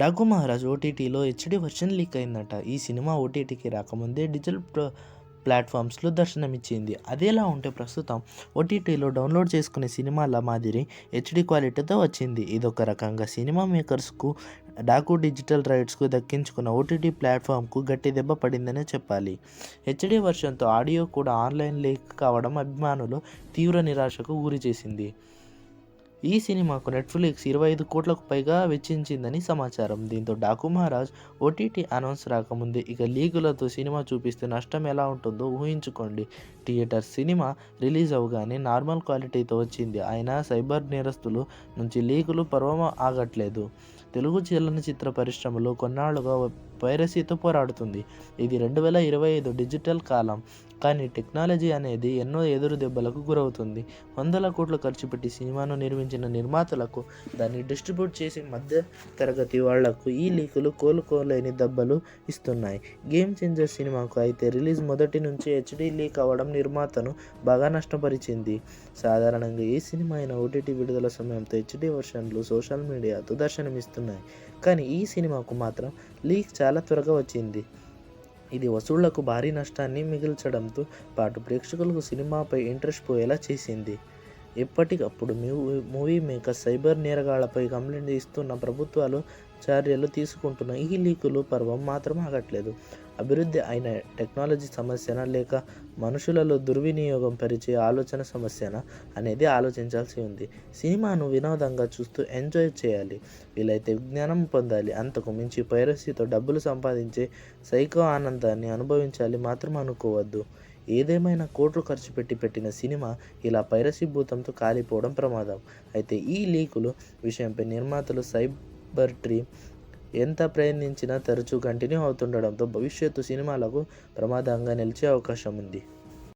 డాకు మహారాజ్ ఓటీటీలో HD version leak అయిందట. ఈ సినిమా ఓటీటీకి రాకముందే డిజిటల్ ప్లాట్ఫామ్స్లో దర్శనమిచ్చింది. అదేలా ఉంటే ప్రస్తుతం ఓటీటీలో డౌన్లోడ్ చేసుకునే సినిమాల మాదిరి హెచ్డి క్వాలిటీతో వచ్చింది. ఇదొక రకంగా సినిమా మేకర్స్కు డాకు డిజిటల్ రైట్స్కు దక్కించుకున్న ఓటీటీ ప్లాట్ఫామ్కు గట్టి దెబ్బ పడిందనే చెప్పాలి. హెచ్డి వర్షన్తో ఆడియో కూడా ఆన్లైన్ లీక్ కావడం అభిమానులు తీవ్ర నిరాశకు గురి చేసింది. ఈ సినిమాకు నెట్ఫ్లిక్స్ ఇరవై ఐదు కోట్లకు పైగా వెచ్చించిందని సమాచారం. దీంతో డాకు మహారాజ్ ఓటీటీ అనౌన్స్ రాకముందే ఇక లీగులతో సినిమా చూపిస్తే నష్టం ఎలా ఉంటుందో ఊహించుకోండి. థియేటర్ సినిమా రిలీజ్ అవగానే నార్మల్ క్వాలిటీతో వచ్చింది. అయినా సైబర్ నేరస్తులు నుంచి లీగులు పర్వం ఆగట్లేదు. తెలుగు చలనచిత్ర పరిశ్రమలో కొన్నాళ్ళుగా పైరసీతో పోరాడుతుంది. ఇది రెండు వేల ఇరవై ఐదు డిజిటల్ కాలం. కానీ టెక్నాలజీ అనేది ఎన్నో ఎదురు దెబ్బలకు గురవుతుంది. వందల కోట్లు ఖర్చు పెట్టి సినిమాను నిర్మించిన నిర్మాతలకు దాన్ని డిస్ట్రిబ్యూట్ చేసే మధ్య తరగతి వాళ్ళకు ఈ లీకులు కోలుకోలేని దెబ్బలు ఇస్తున్నాయి. గేమ్ చేంజర్ సినిమాకు అయితే రిలీజ్ మొదటి నుంచి హెచ్డి లీక్ అవ్వడం నిర్మాతను బాగా నష్టపరిచింది. సాధారణంగా ఏ సినిమా అయినా ఓటీటీ విడుదల సమయంతో హెచ్డి వర్షన్లు సోషల్ మీడియాతో దర్శనమిస్తున్నాయి. కానీ ఈ సినిమాకు మాత్రం లీక్ చాలా త్వరగా వచ్చింది. ఇది వసూళ్ళకు భారీ నష్టాన్ని మిగిల్చడంతో పాటు ప్రేక్షకులకు సినిమాపై ఇంట్రెస్ట్ పోయేలా చేసింది. ఎప్పటికప్పుడు మూవీ మూవీ సైబర్ నేరగాళ్ళపై కంప్లైంట్ ఇస్తున్న ప్రభుత్వాలు చర్యలు తీసుకుంటున్న ఈ లీకులు పర్వం మాత్రం ఆగట్లేదు. అభివృద్ధి అయిన టెక్నాలజీ సమస్యన లేక మనుషులలో దుర్వినియోగం పరిచే ఆలోచన సమస్యన అనేది ఆలోచించాల్సి ఉంది. సినిమాను వినోదంగా చూస్తూ ఎంజాయ్ చేయాలి. వీలైతే విజ్ఞానం పొందాలి. అంతకు మించి పైరసీతో డబ్బులు సంపాదించే సైకో ఆనందాన్ని అనుభవించాలి మాత్రం అనుకోవద్దు. ఏదేమైనా కోట్లు ఖర్చు పెట్టి పెట్టిన సినిమా ఇలా పైరసీ భూతంతో కాలిపోవడం ప్రమాదం. అయితే ఈ లీకులు విషయంపై నిర్మాతలు సైబర్ ట్రీ ఎంత ప్రయత్నించినా తరచూ కంటిన్యూ అవుతుండడంతో భవిష్యత్తు సినిమాలకు ప్రమాదంగా నిలిచే అవకాశం ఉంది.